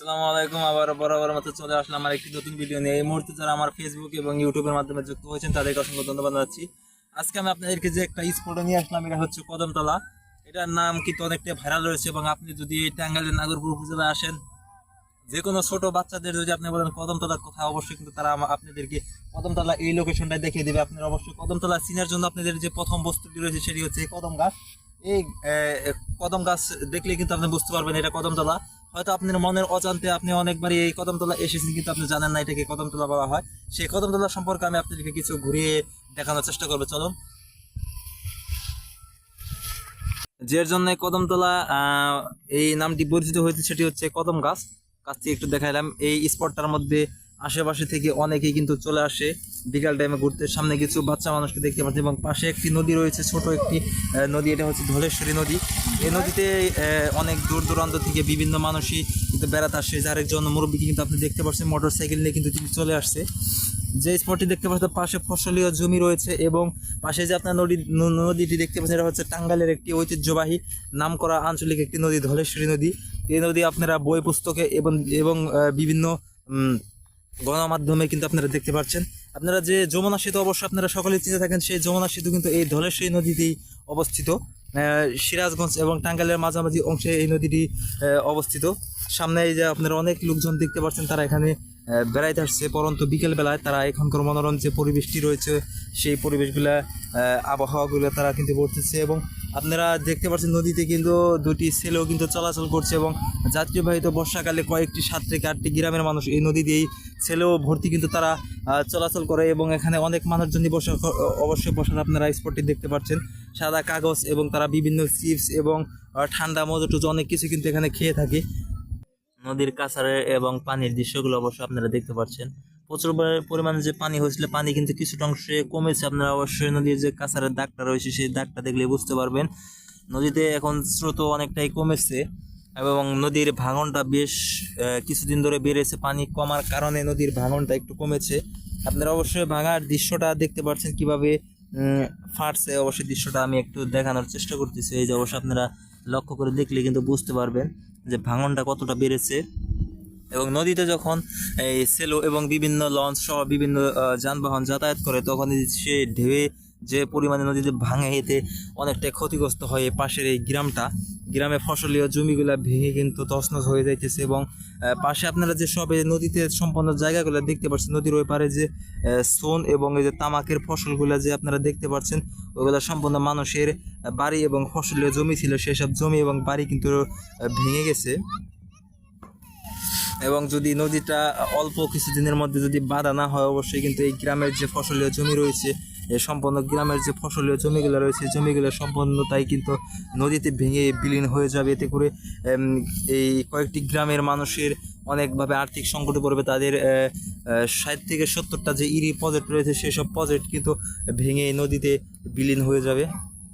আসসালামু আলাইকুম, আবার বরাবর মতো চলে আসলাম আমার একটি নতুন ভিডিও নিয়ে। এই মুহূর্তে যারা আমার ফেসবুক এবং ইউটিউবের মাধ্যমে যুক্ত হয়েছেন, তাদেরকে অসংখ্য ধন্যবাদ জানাচ্ছি। আজকে আমি আপনাদেরকে যে একটা নিয়ে আসলাম, এটা হচ্ছে কদমতলা। এটার নাম কিন্তু অনেকটা ভাইরাল রয়েছে এবং আপনি যদি নাগরপুর আসেন যে কোনো ছোট বাচ্চাদের যদি আপনি বলেন কদমতলার কথা অবশ্যই কিন্তু তারা আপনাদেরকে কদমতলা এই লোকেশনটা দেখিয়ে দেবে। আপনার অবশ্যই কদমতলা চিনার জন্য আপনাদের যে প্রথম বস্তুটি রয়েছে, সেটি হচ্ছে কদম গাছ। এই কদম গাছ দেখলে কিন্তু আপনি বুঝতে পারবেন এটা কদমতলা। হয়তো আপনার মনের অজান্তে আপনি অনেকবারই এই কদমতলা এসেছেন, কিন্তু আপনি জানেন না এটাকে কদমতলা বলা হয়। সেই কদমতলা সম্পর্কে আমি আপনাদেরকে কিছু ঘুরিয়ে দেখানোর চেষ্টা করব। চলুন। যের জন্য কদমতলা এই নামটি পরিচিত হয়েছে, সেটি হচ্ছে কদম গাছ। গাছটি একটু দেখাইলাম। এই স্পটটার মধ্যে আশেপাশে থেকে অনেকেই কিন্তু চলে আসে। বিকাল টাইমে ঘুরতে। সামনে কিছু বাচ্চা মানুষকে দেখতে পাচ্ছি এবং পাশে একটি নদী রয়েছে, ছোট একটি নদী। এটা হচ্ছে ধলেশ্বরী নদী। এই নদীতে অনেক দূর দূরান্ত থেকে বিভিন্ন মানুষই কিন্তু বেড়াতে আসে। যার একজন মুরব্বীকে কিন্তু আপনি দেখতে পাচ্ছেন মোটর সাইকেল নিয়ে কিন্তু তিনি চলে আসছে। যে স্পটটি দেখতে পাচ্ছেন পাশে ফসলীয় জমি রয়েছে এবং পাশে যে আপনার নদী নদীটি দেখতে পাচ্ছেন, এটা হচ্ছে টাঙ্গাইলের একটি ঐতিহ্যবাহী নামকরা আঞ্চলিক একটি নদী, ধলেশ্বরী নদী। এই নদী আপনারা বই পুস্তকে এবং এবং বিভিন্ন গণমাধ্যমে কিন্তু আপনারা দেখতে পাচ্ছেন। আপনারা যে যমুনা সেতু অবশ্য আপনারা সকলে চিনে থাকেন, সেই যমুনা সেতু কিন্তু এই ধলেশ্বরী নদীতেই অবস্থিত। সিরাজগঞ্জ এবং টাঙ্গাইলের মাঝামাঝি অংশে এই নদীটি অবস্থিত। সামনে এই যে আপনারা অনেক লোকজন দেখতে পাচ্ছেন, তারা এখানে বেড়াইতে আসছে। পরন্ত বিকেল বেলায় তারা এখানকার মনোরম যে পরিবেশটি রয়েছে, সেই পরিবেশগুলা আবহাওয়াগুলো তারা কিন্তু করতেছে এবং আপনারা দেখতে পাচ্ছেন নদীতে কিন্তু দুটি ছেলেও কিন্তু চলাচল করছে এবং যাত্রীবাহিত বর্ষাকালে কয়েকটি সাত থেকে আটটি গ্রামের মানুষ এই নদী দিয়েই ছেলেও ভর্তি কিন্তু তারা চলাচল করে এবং এখানে অনেক মানুষজন বসে, অবশ্যই বসার আপনারা স্পটটি দেখতে পাচ্ছেন। সাদা কাগজ এবং তারা বিভিন্ন চিপস এবং ঠান্ডা মজু অনেক কিছু কিন্তু এখানে খেয়ে থাকে। নদীর কাছারে এবং পানির দৃশ্যগুলো অবশ্যই আপনারা দেখতে পাচ্ছেন প্রচুর পরি- পরিমাণে যে পানি হয়েছিল, পানি কিন্তু কিছুটা অংশে কমেছে। আপনারা অবশ্যই নদীর যে কাছারের দাগটা রয়েছে, সেই দাগটা দেখলে বুঝতে পারবেন। নদীতে এখন স্রোত অনেকটাই কমেছে এবং নদীর ভাঙনটা বেশ কিছুদিন ধরে বেড়েছে। পানি কমার কারণে নদীর ভাঙনটা একটু কমেছে। আপনারা অবশ্যই ভাঙার দৃশ্যটা দেখতে পাচ্ছেন কীভাবে ফাটছে। অবশ্যই দৃশ্যটা আমি একটু দেখানোর চেষ্টা করতেছি। এই যে অবশ্যই আপনারা লক্ষ্য করে দেখলে কিন্তু বুঝতে পারবেন। যে ভাঙনটা কতটা বেড়েছে। এবং নদীতে যখন এই সেলো এবং বিভিন্ন লঞ্চ সহ বিভিন্ন যানবাহন যাতায়াত করে, তখন সে ঢেউয়ে যে পরিমাণে নদীতে ভাঙে, এতে অনেকটাই ক্ষতিগ্রস্ত হয় পাশের এই গ্রামটা। গ্রামে ফসলীয় জমিগুলো ভেঙে কিন্তু তছনছ হয়ে যাইতেছে এবং পাশে আপনারা যে সব এই নদীতে সম্পন্ন জায়গাগুলো দেখতে পাচ্ছেন নদীর ওই পারে যে সোন এবং এই যে তামাকের ফসলগুলো যে আপনারা দেখতে পাচ্ছেন ওগুলো সম্পূর্ণ মানুষের বাড়ি এবং ফসলীয় জমি ছিল, সেসব জমি এবং বাড়ি কিন্তু ভেঙে গেছে। এবং যদি নদীটা অল্প কিছুদিনের মধ্যে যদি বাধা না হয়, অবশ্যই কিন্তু এই গ্রামের যে ফসলীয় জমি রয়েছে সম্পূর্ণ গ্রামের যে ফসলীয় জমিগুলো রয়েছে জমিগুলো সম্পূর্ণতাই কিন্তু নদীতে ভেঙে বিলীন হয়ে যাবে। এতে করে এই কয়েকটি গ্রামের মানুষের অনেকভাবে আর্থিক সংকটে পড়বে। তাদের ষাট থেকে সত্তরটা যে ইরি প্রজেক্ট রয়েছে, সেসব প্রজেক্ট কিন্তু ভেঙে নদীতে বিলীন হয়ে যাবে।